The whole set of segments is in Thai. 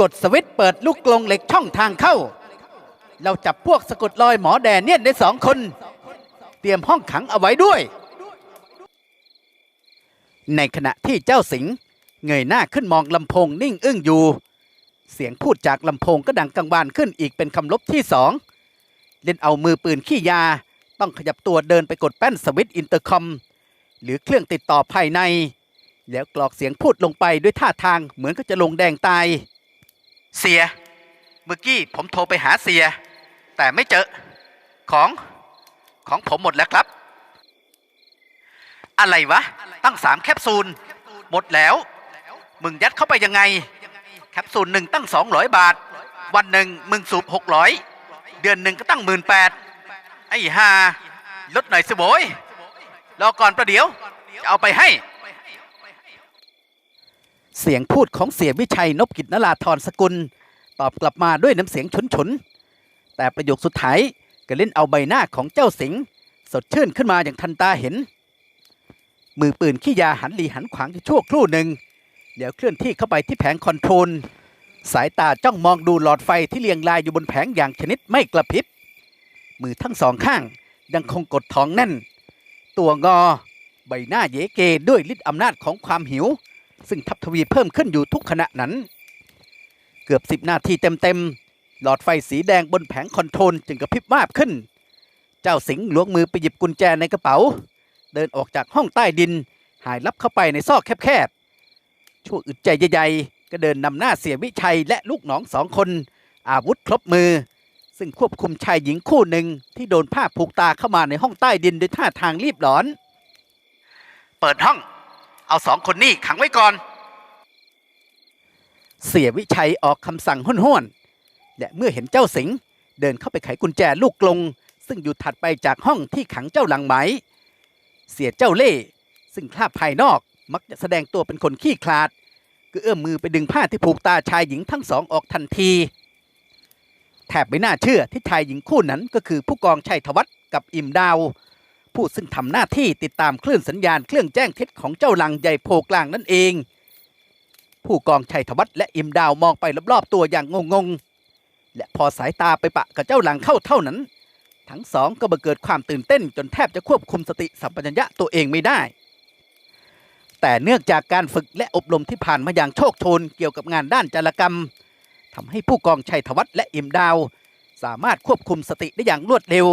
กดสวิตช์เปิดลูกกลงเหล็กช่องทางเข้า เราจับพวกสะกดรอยหมอแดนเนี่ยได้สองคน เตรียมห้องขังเอาไว้ด้วย ในขณะที่เจ้าสิงห์เงยหน้าขึ้นมองลำโพงนิ่งอึ้งอยู่ เสียงพูดจากลำโพงก็ดังกังวานขึ้นอีกเป็นคำลบที่สองเล่นเอามือปืนขี้ยา ต้องขยับตัวเดินไปกดแป้นสวิตช์อินเตอร์คอม หรือเครื่องติดต่อภายใน แล้วกรอกเสียงพูดลงไปด้วยท่าทางเหมือนก็จะลงแดงตาย เสีย เมื่อกี้ผมโทรไปหาเสีย แต่ไม่เจอ ของของผมหมดแล้วครับ อะไรวะ ตั้งสามแคปซูล หมดแล้ว มึงยัดเข้าไปยังไง แคปซูลหนึ่งตั้งสองร้อยบาท วันหนึ่งมึงสูบหกร้อยเดือนหนึ่งก็ตั้งหมื่นแปดไอ้ห่าลดหน่อยสิโวยรอก่อนประเดี๋ยว จะเอาไปให้ เสียงพูดของเสียวิชัยนพกิจนราธรสกุล ตอบกลับมาด้วยน้ำเสียงฉุนๆแต่ประโยคสุดท้ายก็เล่นเอาใบหน้าของเจ้าสิงสดชื่นขึ้นมาอย่างทันตาเห็น มือปืนขี้ยาหันหลีหันขวางอยู่ชั่วครู่หนึ่งเดี๋ยวเคลื่อนที่เข้าไปที่แผงคอนโทรล สายตาจ้องมองดูหลอดไฟที่เรียงรายอยู่บนแผงอย่างชนิดไม่กระพริบ มือทั้งสองข้างยังคงกดท้องแน่น ตัวงอ ใบหน้าเยเกด้วยฤทธิ์อำนาจของความหิว ซึ่งทับทวีเพิ่มขึ้นอยู่ทุกขณะนั้น เกือบสิบนาทีเต็มๆ หลอดไฟสีแดงบนแผงคอนโทรลจึงกระพริบวาบขึ้น เจ้าสิงห์ล้วงมือไปหยิบกุญแจในกระเป๋า เดินออกจากห้องใต้ดิน หายลับเข้าไปในซอกแคบๆ ชั่วอึดใจใหญ่ๆ ก็เดินนำหน้าเสียวิชัยและลูกน้องสองคน อาวุธครบมือ ซึ่งควบคุมชายหญิงคู่หนึ่งที่โดนผ้าผูกตาเข้ามาในห้องใต้ดินด้วยท่าทางรีบร้อน เปิดห้อง เอาสองคนนี้ขังไว้ก่อน เสียวิชัยออกคำสั่งห้วนๆและเมื่อเห็นเจ้าสิงห์เดินเข้าไปไขกุญแจลูกกลง ซึ่งอยู่ถัดไปจากห้องที่ขังเจ้าหลังไหม เสียเจ้าเล่ซึ่งคราบภายนอกมักจะแสดงตัวเป็นคนขี้คลาดก็เอื้อมมือไปดึงผ้าที่ผูกตาชายหญิงทั้งสองออกทันทีแทบไม่น่าเชื่อที่ชายหญิงคู่นั้นก็คือผู้กองชัยธวัฒน์กับอิมดาว ผู้ซึ่งทำหน้าที่ติดตามคลื่นสัญญาณเครื่องแจ้งเท็จของเจ้าลังใหญ่โพกลางนั่นเอง ผู้กองชัยธวัฒน์และอิมดาวมองไปรอบๆตัวอย่างงงๆ และพอสายตาไปปะกับเจ้าหลังเข้าเท่านั้น ทั้งสองก็บังเกิดความตื่นเต้นจนแทบจะควบคุมสติสัมปชัญญะตัวเองไม่ได้ แต่เนื่องจากการฝึกและอบรมที่ผ่านมาอย่างโชคโชนเกี่ยวกับงานด้านจารกรรมทำให้ผู้กองชัยธวัฒน์และอิมดาว สามารถควบคุมสติได้อย่างรวดเร็ว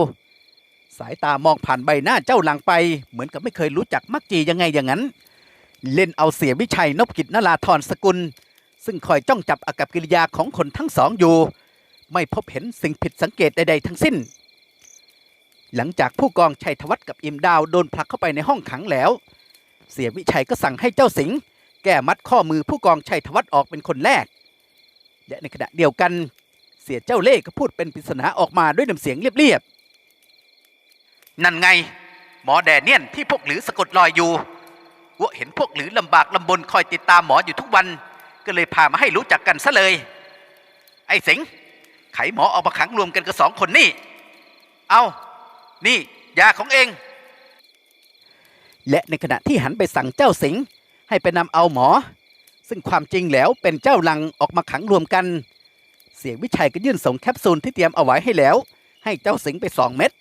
สายตามองผ่านใบหน้าเจ้าหลังไป เหมือนกับไม่เคยรู้จักมักจียังไงอย่างนั้น เล่นเอาเสียวิชัยนพกิจนราธรสกุล ซึ่งคอยจ้องจับอากับกิริยาของคนทั้งสองอยู่ ไม่พบเห็นสิ่งผิดสังเกตใดๆทั้งสิ้น หลังจากผู้กองชัยธวัฒน์กับอิมดาวโดนผลักเข้าไปในห้องขังแล้ว เสียวิชัยก็สั่งให้เจ้าสิงห์แก้มัดข้อมือผู้กองชัยธวัฒน์ออกเป็นคนแรก และในขณะเดียวกันเสียเจ้าเล่ห์ก็พูดเป็นปริศนาออกมาด้วยน้ำเสียงเรียบๆ นั่นไง หมอแดเนียนที่พวกหรือสะกดรอยอยู่วะเห็นพวกหรือลำบากลำบนคอยติดตามหมออยู่ทุกวัน ก็เลยพามาให้รู้จักกันซะเลย ไอ้สิงไขหมอออกมาขังรวมกันกับสองคนนี่ เอานี่ยาของเอง และในขณะที่หันไปสั่งเจ้าสิงให้ไปนำเอาหมอ ซึ่งความจริงแล้วเป็นเจ้าลังออกมาขังรวมกัน เสียวิชัยก็ยื่นส่งแคปซูลที่เตรียมเอาไว้ให้แล้ว ให้เจ้าสิงไปสองเม็ด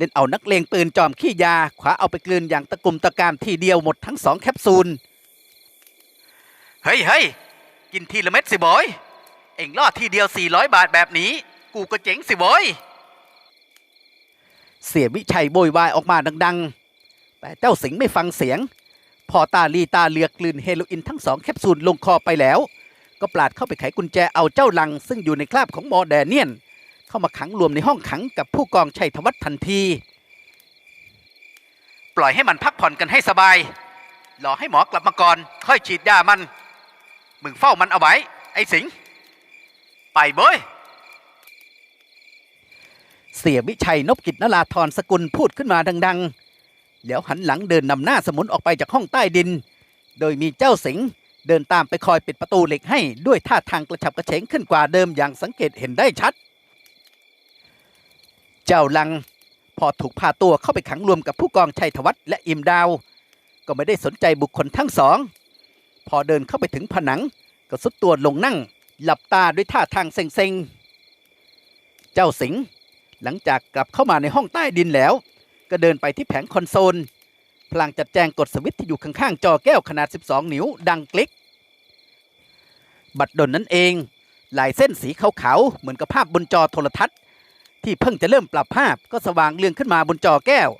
เล่นเอานักเลงปืนจอมขี้ยาขวาเอาไปกลืนอย่างตะกุมตะการทีเดียวหมดทั้งสองแคปซูล เฮ้ยเฮ้ยกินทีละเม็ดสิบอย เอ็งล่อทีเดียว 400 บาทแบบนี้ กูก็เจ๋งสิบอย เสียวิชัยโวยวายออกมาดัง ๆ แต่เจ้าสิงห์ไม่ฟังเสียง พอตาลีตาเลือกกลืนเฮโรอีนทั้งสองแคปซูลลงคอไปแล้ว ก็ปลาดเข้าไปไขกุญแจเอาเจ้าลัง ซึ่งอยู่ในคราบของหมอแดเนียน เข้ามาขังรวมในห้องขังกับผู้กองชัยธวัฒน์ทันที ปล่อยให้มันพักผ่อนกันให้สบาย รอให้หมอกลับมาก่อน ค่อยฉีดยามัน มึงเฝ้ามันเอาไว้ ไอ้สิง ไปเบ้ยเสียวิชัยนพกิจนราธรสกุลพูดขึ้นมาดัง ๆ แล้วหันหลังเดินนำหน้าสมุนออกไปจากห้องใต้ดิน โดยมีเจ้าสิงเดินตามไปคอยปิดประตูเหล็กให้ด้วยท่าทางกระฉับกระเฉงขึ้นกว่าเดิมอย่างสังเกตเห็นได้ชัด เจ้าลัง พอถูกพาตัวเข้าไปขังรวมกับผู้กองชัยธวัฒน์และอิมดาว ก็ไม่ได้สนใจบุคคลทั้งสอง พอเดินเข้าไปถึงผนัง ก็สุดตัวลงนั่ง หลับตาด้วยท่าทางเซ็งๆ เจ้าสิงห์หลังจากกลับเข้ามาในห้องใต้ดินแล้ว ก็เดินไปที่แผงคอนโซล พลางจัดแจงกดสวิตช์ที่อยู่ข้างๆจอแก้วขนาด 12 นิ้ว ดังกลิก บัดดลนั้นเองลายเส้นสีขาวๆเหมือนกับภาพบนจอโทรทัศน์ ที่เพิ่งจะเริ่มปรับภาพก็สว่างเรืองขึ้นมาบนจอแก้ว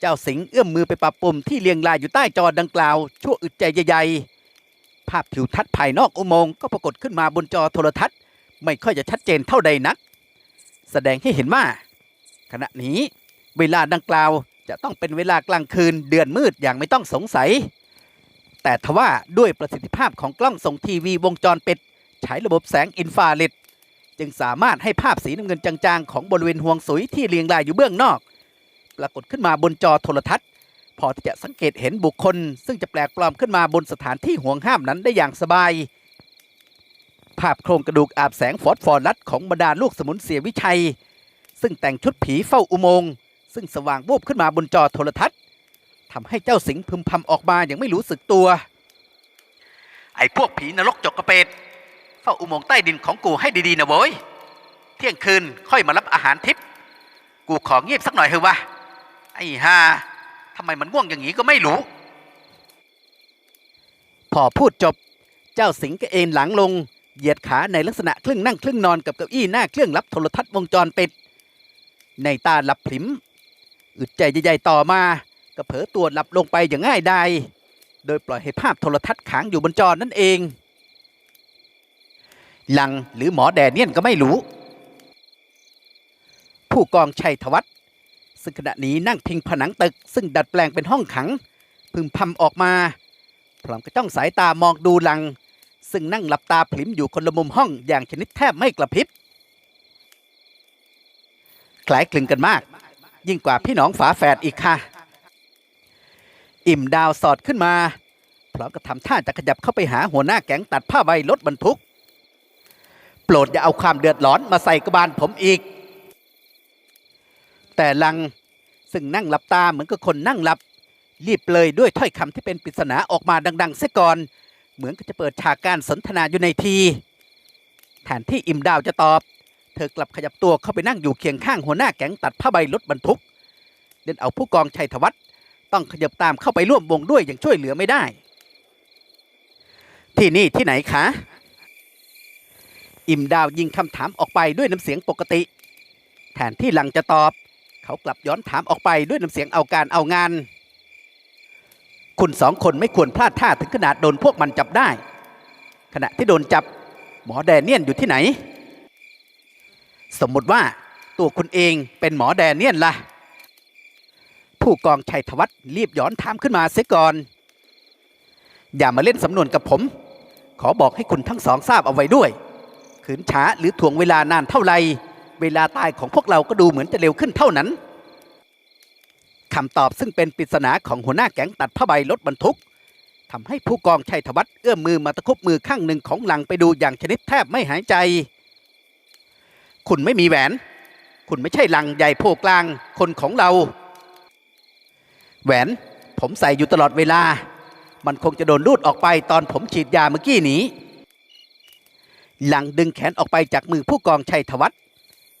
เจ้าสิงเอื้อมมือไปปรับปุ่มที่เรียงรายอยู่ใต้จอดังกล่าวชั่วอึดใจใหญ่ๆภาพทิวทัศน์ภายนอกอุโมงค์ก็ปรากฏขึ้นมาบนจอโทรทัศน์ ไม่ค่อยจะชัดเจนเท่าใดนัก แสดงให้เห็นว่าขณะนี้เวลาดังกล่าวจะต้องเป็นเวลากลางคืนเดือนมืดอย่างไม่ต้องสงสัย แต่ทว่าด้วยประสิทธิภาพของกล้องส่งทีวีวงจรปิดใช้ระบบแสงอินฟราเรด จึงสามารถให้ภาพสีน้ำเงินจางๆ ของบริเวณห่วงสุยที่เรียงรายอยู่เบื้องนอก ปรากฏขึ้นมาบนจอโทรทัศน์ พอที่จะสังเกตเห็นบุคคล ซึ่งจะแปลกปลอมขึ้นมาบนสถานที่ห่วงห้ามนั้นได้อย่างสบาย ภาพโครงกระดูกอาบแสงฟอสฟอรัสของบรรดาลูกสมุนเสียวิชัย ซึ่งแต่งชุดผีเฝ้าอุโมงค์ซึ่งสว่างวูบขึ้นมาบนจอโทรทัศน์ทำให้เจ้าสิงห์พึมพำออกมาอย่างไม่รู้สึกตัว ไอ้พวกผีนรกจกกระเปด เฝ้าอุโมงค์ใต้ดินของกูให้ดีๆนะโว้ย เที่ยงคืนค่อยมารับอาหารทิพย์กูขอเงียบสักหน่อยเถอะวะ ไอ้ห่าทำไมมันง่วงอย่างนี้ก็ไม่รู้ พอพูดจบ เจ้าสิงห์ก็เอนหลังลง เหยียดขาในลักษณะครึ่งนั่งครึ่งนอนกับเก้าอี้หน้าเครื่องรับโทรทัศน์วงจรปิด ในตาหลับพลิมอึดใจใหญ่ๆต่อมาก็เผลอตัวหลับลงไปอย่างง่ายดาย โดยปล่อยให้ภาพโทรทัศน์ค้างอยู่บนจอนั่นเอง ลังหรือหมอแดเนียนก็ไม่รู้ ผู้กองชัยธวัฒน์ซึ่งขณะนี้นั่งพิงผนังตึก ซึ่งดัดแปลงเป็นห้องขัง พึมพำออกมา พร้อมกับจ้องสายตามองดูลัง ซึ่งนั่งหลับตาพลิมอยู่คนละมุมห้องอย่างชนิดแทบไม่กระพริบคล้ายคลึงกันมาก ยิ่งกว่าพี่น้องฝาแฝดอีกค่ะ อิ่มดาวสอดขึ้นมาพร้อมกับทำท่าจะขยับเข้าไปหาหัวหน้าแก๊งตัดผ้าใบรถบรรทุก โปรดอย่าเอาความเดือดร้อนมาใส่กบาลผมอีก แต่ลังซึ่งนั่งหลับตาเหมือนกับคนนั่งหลับ รีบเลยด้วยถ้อยคำที่เป็นปริศนาออกมาดัง ๆ เสียก่อน เหมือนกับจะเปิดฉากการสนทนาอยู่ในทีแทนที่อิมดาวจะตอบ เธอกลับขยับตัวเข้าไปนั่งอยู่เคียงข้างหัวหน้าแก๊งตัดผ้าใบรถบรรทุกเล่นเอาผู้กองชัยธวัฒน์ต้องขยับตามเข้าไปร่วมวงด้วยอย่างช่วยเหลือไม่ได้ ที่นี่ที่ไหนคะ อิ่มดาวยิงคำถามออกไปด้วยน้ำเสียงปกติ แทนที่หลังจะตอบ เขากลับย้อนถามออกไปด้วยน้ำเสียงเอาการเอางาน คุณสองคนไม่ควรพลาดท่าถึงขนาดโดนพวกมันจับได้ ขณะที่โดนจับ หมอแดเนียนอยู่ที่ไหน สมมติว่าตัวคุณเองเป็นหมอแดเนียนล่ะ ผู้กองชัยธวัฒน์รีบย้อนถามขึ้นมาเสียก่อน อย่ามาเล่นสำนวนกับผม ขอบอกให้คุณทั้งสองทราบเอาไว้ด้วย ขืนช้าหรือถ่วงเวลานานเท่าไร เวลาตายของพวกเราก็ดูเหมือนจะเร็วขึ้นเท่านั้นคำตอบซึ่งเป็นปริศนาของหัวหน้าแก๊งตัดผ้าใบรถบรรทุกทำให้ผู้กองชัยธวัฒน์เอื้อมมือมาตะคุบมือข้างหนึ่งของหลังไปดูอย่างชนิดแทบไม่หายใจ คุณไม่มีแหวน คุณไม่ใช่หลังใหญ่โพกลางคนของเรา แหวนผมใส่อยู่ตลอดเวลา มันคงจะโดนรูดออกไปตอนผมฉีดยาเมื่อกี้นี้ หลังดึงแขนออกไปจากมือผู้กองชัยธวัฒน์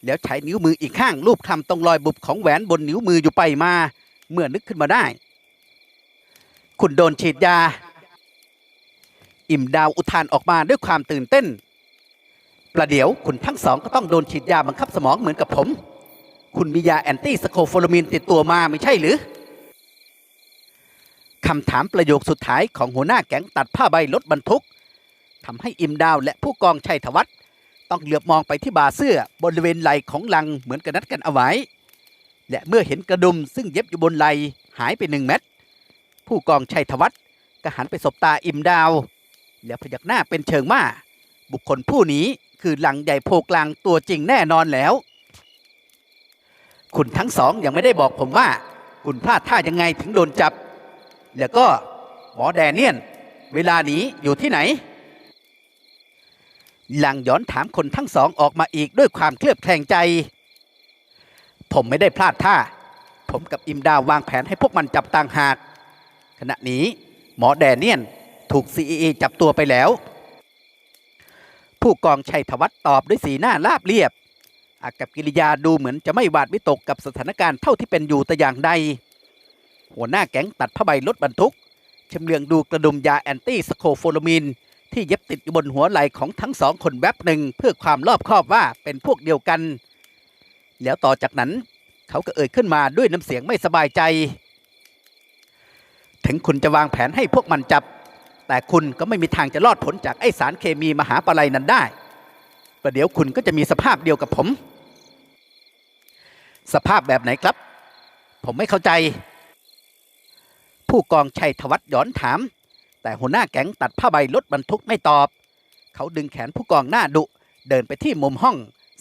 แล้วใช้นิ้วมืออีกข้างลูบคลำตรงรอยบุบของแหวนบนนิ้วมืออยู่ไปมา เมื่อนึกขึ้นมาได้ คุณโดนฉีดยา อิ่มดาวอุทานออกมาด้วยความตื่นเต้น ประเดี๋ยวคุณทั้งสองก็ต้องโดนฉีดยาบังคับสมองเหมือนกับผม คุณมียาแอนตี้สโคโฟลามินติดตัวมาไม่ใช่หรือคำถามประโยคสุดท้ายของหัวหน้าแก๊งตัดผ้าใบรถบรรทุก ทำให้อิมดาวและผู้กองชัยธวัฒน์ต้องเหลือบมองไปที่บาเสื้อบริเวณไหล่ของลังเหมือนกันนัดกันเอาไว้ และเมื่อเห็นกระดุมซึ่งเย็บอยู่บนไหล่หายไปหนึ่งเม็ดผู้กองชัยธวัฒน์ก็หันไปสบตาอิมดาว แล้วพยักหน้าเป็นเชิงว่าบุคคลผู้นี้คือหลังใหญ่โพกลางตัวจริงแน่นอนแล้ว คุณทั้งสองยังไม่ได้บอกผมว่า คุณพลาดท่ายังไงถึงโดนจับ แล้วก็หมอแดเนียน เวลานี้อยู่ที่ไหน หลังย้อนถามคนทั้งสองออกมาอีกด้วยความเคลือบแคลงใจ ผมไม่ได้พลาดท่า ผมกับอิมดาววางแผนให้พวกมันจับต่างหาก ขณะนี้หมอแดเนียนถูก CEA จับตัวไปแล้ว ผู้กองชัยธวัฒน์ตอบด้วยสีหน้าราบเรียบ อากับกิริยาดูเหมือนจะไม่หวาดวิตกกับสถานการณ์เท่าที่เป็นอยู่แต่อย่างใด หัวหน้าแก๊งตัดผ้าใบรถบรรทุกชำเลืองดูกระดุมยาแอนตี้สโคโฟโลมิน ที่เย็บติดอยู่บนหัวไหล่ของทั้งสองคนแวบหนึ่งเพื่อความรอบคอบว่าเป็นพวกเดียวกัน แล้วต่อจากนั้นเขาก็เอ่ยขึ้นมาด้วยน้ำเสียงไม่สบายใจ ถึงคุณจะวางแผนให้พวกมันจับ แต่คุณก็ไม่มีทางจะรอดผลจากไอสารเคมีมหาปลัยนั้นได้ประเดี๋ยวคุณก็จะมีสภาพเดียวกับผม สภาพแบบไหนครับ ผมไม่เข้าใจ ผู้กองชัยธวัฒน์ย้อนถาม แต่หัวหน้าแก๊งตัดผ้าใบรถบรรทุกไม่ตอบ เขาดึงแขนผู้กองหน้าดุ เดินไปที่มุมห้อง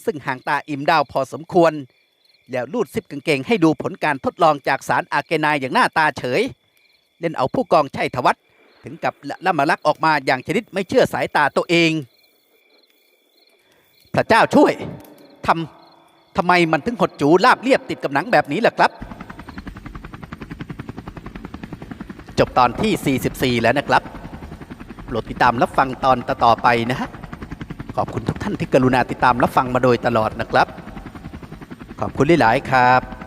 ซึ่งห่างตาอิ่มดาวพอสมควร แล้วลูดซิปกางเกงให้ดูผลการทดลองจากสารอาเกนายอย่างหน้าตาเฉย เล่นเอาผู้กองชัยธวัฒน์ถึงกับละละมาลักออกมาอย่างชนิดไม่เชื่อสายตาตัวเอง พระเจ้าช่วยทำทำไมมันถึงหดจูลาบเรียบติดกับหนังแบบนี้ล่ะครับ จบตอนที่ 44 แล้วนะครับโปรดติดตามรับฟังตอนต่อๆไปนะฮะขอบคุณทุกท่านที่กรุณาติดตามรับฟังมาโดยตลอดนะครับ ขอบคุณหลายๆครับ